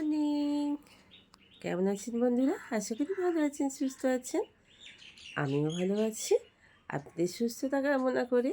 Morning. কেমন আছেন বন্ধুরা? আশা করি ভালো আছেন, সুস্থ আছেন। আমিও ভালো আছি। আপনাদের সুস্থতা কামনা করে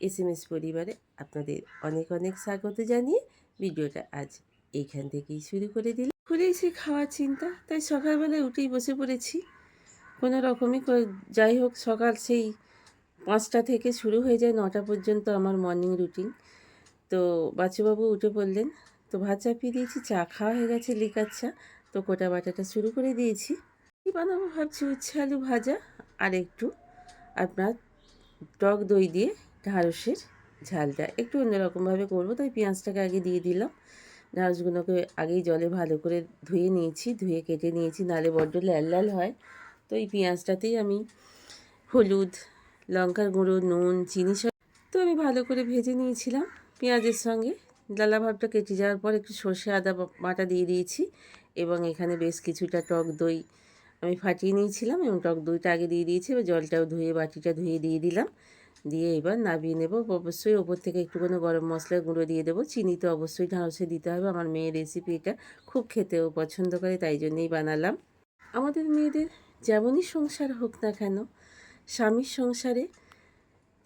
এস এম এস পরিবারে আপনাদের অনেক অনেক স্বাগত জানিয়ে ভিডিওটা আজ এইখান থেকেই শুরু করে দিলাম। এসে খাওয়ার চিন্তা, তাই সকালবেলায় উঠেই বসে পড়েছি। কোনো রকমই যাই হোক, সকাল সেই পাঁচটা থেকে শুরু হয়ে যায়, নটা পর্যন্ত আমার মর্নিং রুটিন। তো বাচ্চুবাবু উঠে পড়লেন তো ভাত চাপিয়ে দিয়েছি, চা খাওয়া হয়ে গেছে লিকার চা। তো কোটা বাটাটা শুরু করে দিয়েছি। কি বানাবো ভাবছি, উচ্ছে আলু ভাজা আর একটু আপনার টক দই দিয়ে ঢ্যাঁড়সের ঝালটা। একটু অন্যরকমভাবে করব, তাই পেঁয়াজটাকে আগে দিয়ে দিলাম। ঢ্যাঁড়সগুলোকে আগেই জলে ভালো করে ধুয়ে নিয়েছি, ধুয়ে কেটে নিয়েছি, নালে বড্ড লাল লাল হয়। তো এই পেঁয়াজটাতেই আমি হলুদ, লঙ্কার গুঁড়ো, নুন, চিনি সব তো আমি ভালো করে ভেজে নিয়েছিলাম পেঁয়াজের সঙ্গে। ডালা ভাবটা কেটে যাওয়ার পর একটু সর্ষে আদা বাটা দিয়ে দিয়েছি এবং এখানে বেশ কিছুটা টক দই আমি ফাটিয়ে নিয়েছিলাম এবং টক দইটা আগে দিয়ে দিয়েছি। এবার জলটাও ধুয়ে, বাটিটা ধুয়ে দিয়ে দিলাম। দিয়ে এবার নাবিয়ে নেব। অবশ্যই ওপর থেকে একটুখানি গরম মশলা গুঁড়ো দিয়ে দেবো। চিনি তো অবশ্যই ঢাঁড়সে দিতে হবে। আমার মেয়ের রেসিপি এটা খুব খেতেও পছন্দ করে, তাই জন্যেই বানালাম। আমাদের মেয়েদের যেমনই সংসার হোক না কেন, স্বামীর সংসারে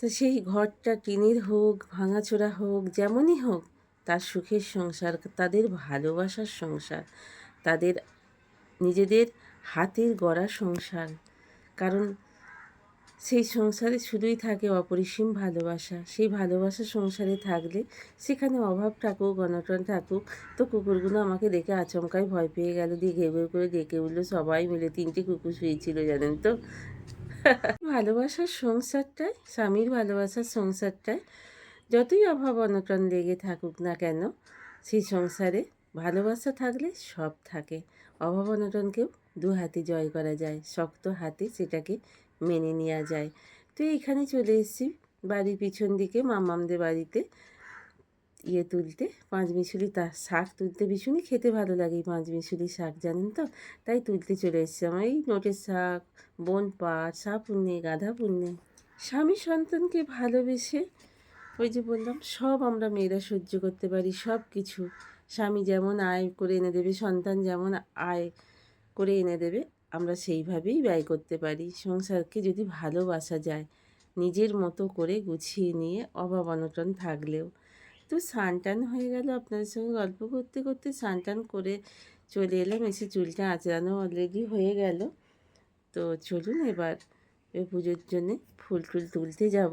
তো সেই ঘরটা টিনের হোক, ভাঙাচোরা হোক, যেমনই হোক তার সুখের সংসার, তাদের ভালোবাসার সংসার, তাদের নিজেদের হাতের গড়া সংসার। কারণ সেই সংসারে শুধুই থাকে অপরিসীম ভালোবাসা। সেই ভালোবাসা সংসারে থাকলে সেখানে অভাব থাকুক, অনটন থাকুক, তো কুকুরগুলো আমাকে দেখে আচমকায় ভয় পেয়ে গেল। দিয়ে ঘেউ করে ডেকে উঠল সবাই মিলে। তিনটে কুকুর শুয়েছিল, জানেন তো। ভালোবাসার সংসারটায় স্বামীর ভালোবাসার সংসারটায় যতই অভাব অনটন লেগে থাকুক না কেন, সেই সংসারে ভালোবাসা থাকলে সব থাকে। অভাব অনটনকেও দু হাতে জয় করা যায়, শক্ত হাতে সেটাকে মেনে নেওয়া যায়। তো এখানে চলে এসেছি বাড়ির পিছন দিকে মামামদের বাড়িতে। ইয়ে তুলতে, পাঁচ মিশুলি তার শাক তুলতে, ভীষণই খেতে ভালো লাগে পাঁচ মিশুলি শাক, জানেন তো? তাই তুলতে চলে এসেছি আমার। এই নোটের শাক, বন পাট সা পুণ্যে, গাধা পুণ্যে। স্বামী সন্তানকে ভালোবেসে ওই যে বললাম, সব আমরা মেয়েরা সহ্য করতে পারি, সব কিছু। স্বামী যেমন আয় করে এনে দেবে, সন্তান যেমন আয় করে এনে দেবে, আমরা সেইভাবেই ব্যয় করতে পারি। সংসারকে যদি ভালোবাসা যায়, নিজের মতো করে গুছিয়ে নিয়ে অভাব অনটন থাকলেও। তো স্নান হয়ে গেল আপনাদের সঙ্গে গল্প করতে করতে স্নান করে চলে এলাম, এসে চুলটা আঁচড়ানো অলরেডি হয়ে গেল। তো চলুন এবার পুজোর জন্যে ফুল টুল তুলতে যাব।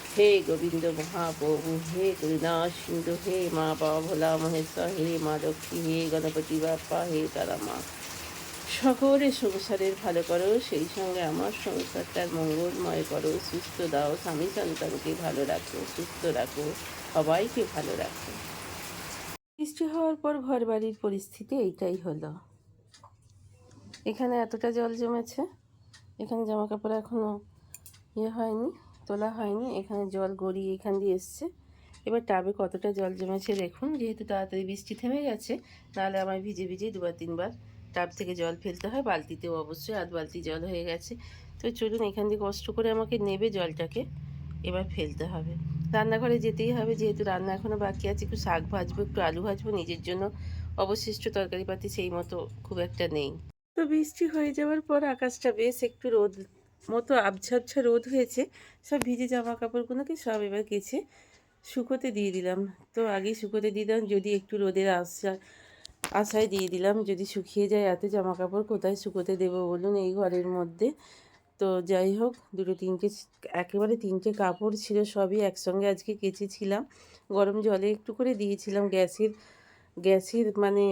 হে গোবিন্দ মহাপ্রভু, হে গুরুনাথ সিন্ধু, হে মা বাবা ভোলা মহেশ্বর, হে মা লক্ষ্মী, হে গণপতি বাপ্পা, হে তারা মা। সকলে সংসারের ভালো করো, সেই সঙ্গে আমার সংসারটার মঙ্গলময় করো, সুস্থ দাও, স্বামী সন্তানকে ভালো রাখো, সুস্থ রাখো, সবাইকে ভালো রাখো। বৃষ্টি হওয়ার পর ঘর বাড়ির পরিস্থিতি এইটাই হলো। এখানে এতটা জল জমেছে, এখানে জামা কাপড় এখনও ইয়ে হয়নি। তোলা হয়নি, এখানে জল গড়িয়ে এখান দিয়ে এসছে। এবার টাবে কতটা জল জমেছে দেখুন, যেহেতু তাড়াতাড়ি বৃষ্টি থেমে গেছে, নাহলে আমার ভিজে ভিজে দুবার, তিনবার টাব থেকে জল ফেলতে হয়, বালতিতেও অবশ্যই আধ বালতি জল হয়ে গেছে। তো চলুন এখান দিয়ে কষ্ট করে আমাকে নেবে জলটাকে, এবার ফেলতে হবে। রান্নাঘরে যেতেই হবে, যেহেতু রান্না এখনও বাকি আছে, একটু শাক ভাজবো, একটু আলু ভাজবো, নিজের জন্য অবশিষ্ট তরকারিপাতি সেই মতো খুব একটা নেই। তো বৃষ্টি হয়ে যাওয়ার পর আকাশটা বেশ একটু রোদ মতো আবছা আবছা রোদ হয়েছে, সব ভিজে জামা কাপড়গুলোকে সব এবার কেচে শুকোতে দিয়ে দিলাম। তো আগেই শুকোতে দিয়ে দিলাম, যদি একটু রোদের আশা, আশায় দিয়ে দিলাম, যদি শুকিয়ে যায় এত জামা কাপড় কোথায় শুকোতে দেবো বলুন এই ঘরের মধ্যে। তো যাই হোক, দুটো তিনটে একেবারে তিনটে কাপড় ছিল সবই একসঙ্গে আজকে কেচেছিলাম। গরম জলে একটু করে দিয়েছিলাম গ্যাসের গ্যাসের মানে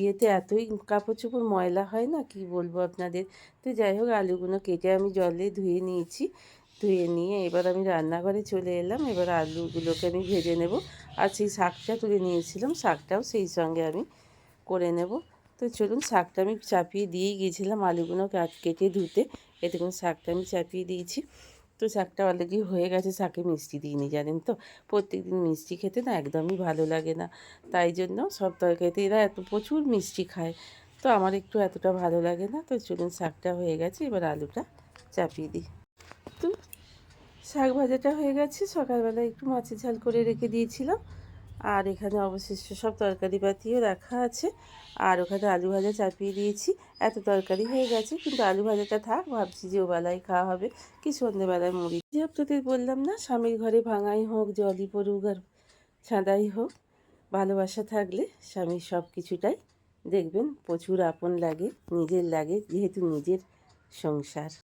ইয়েতে এতই কাপড় চোপড় ময়লা হয় না, কি বলব আপনাদের? তো যাই হোক, আলুগুলো কেটে আমি জলে ধুয়ে নিয়েছি। ধুয়ে নিয়ে এবার আমি রান্নাঘরে চলে এলাম। এবার আলুগুলোকে আমি ভেজে নেব। আর সেই শাকটা তুলে নিয়েছিলাম, শাকটাও সেই সঙ্গে আমি করে নেব। তো চলুন, শাকটা আমি চাপিয়ে দিয়েই গিয়েছিলাম আলুগুলো কেটে ধুতে। এতে করে শাকটা আমি চাপিয়ে দিয়েছি। তো শাকটা অলরেডি হয়ে গেছে, শাকে মিষ্টি দিইনি, জানেন তো? প্রত্যেক দিন মিষ্টি খেতে না একদমই ভালো লাগে না। তাই জন্য সব তরকারিতে এরা এত প্রচুর মিষ্টি খায়। তো আমার একটু এতটা ভালো লাগে না, তো চলুন শাকটা হয়ে গেছে, এবার আলুটা চাপিয়ে দিই। তো শাক ভাজাটা হয়ে গেছে সকালবেলা একটু মাছের ঝাল করে রেখে দিয়েছিলাম। আর এখানে অবশিষ্ট সব তরকারি পাতিও রাখা আছে। আর ওখানে আলু ভাজা চাপিয়ে দিয়েছি। এত তরকারি হয়ে গেছে, কিন্তু আলু ভাজাটা থাক, ভাবছি যে ওবেলায় খাওয়া হবে। কি সন্ধ্যেবেলায় মুড়ি। যে আপনাদের বললাম না, স্বামীর ঘরে ভাঙাই হোক, জলই পড়ুক আর ছাঁদাই হোক, ভালোবাসা থাকলে স্বামীর সব কিছুটাই দেখবেন। প্রচুর আপন লাগে, নিজের লাগে, যেহেতু নিজের সংসার।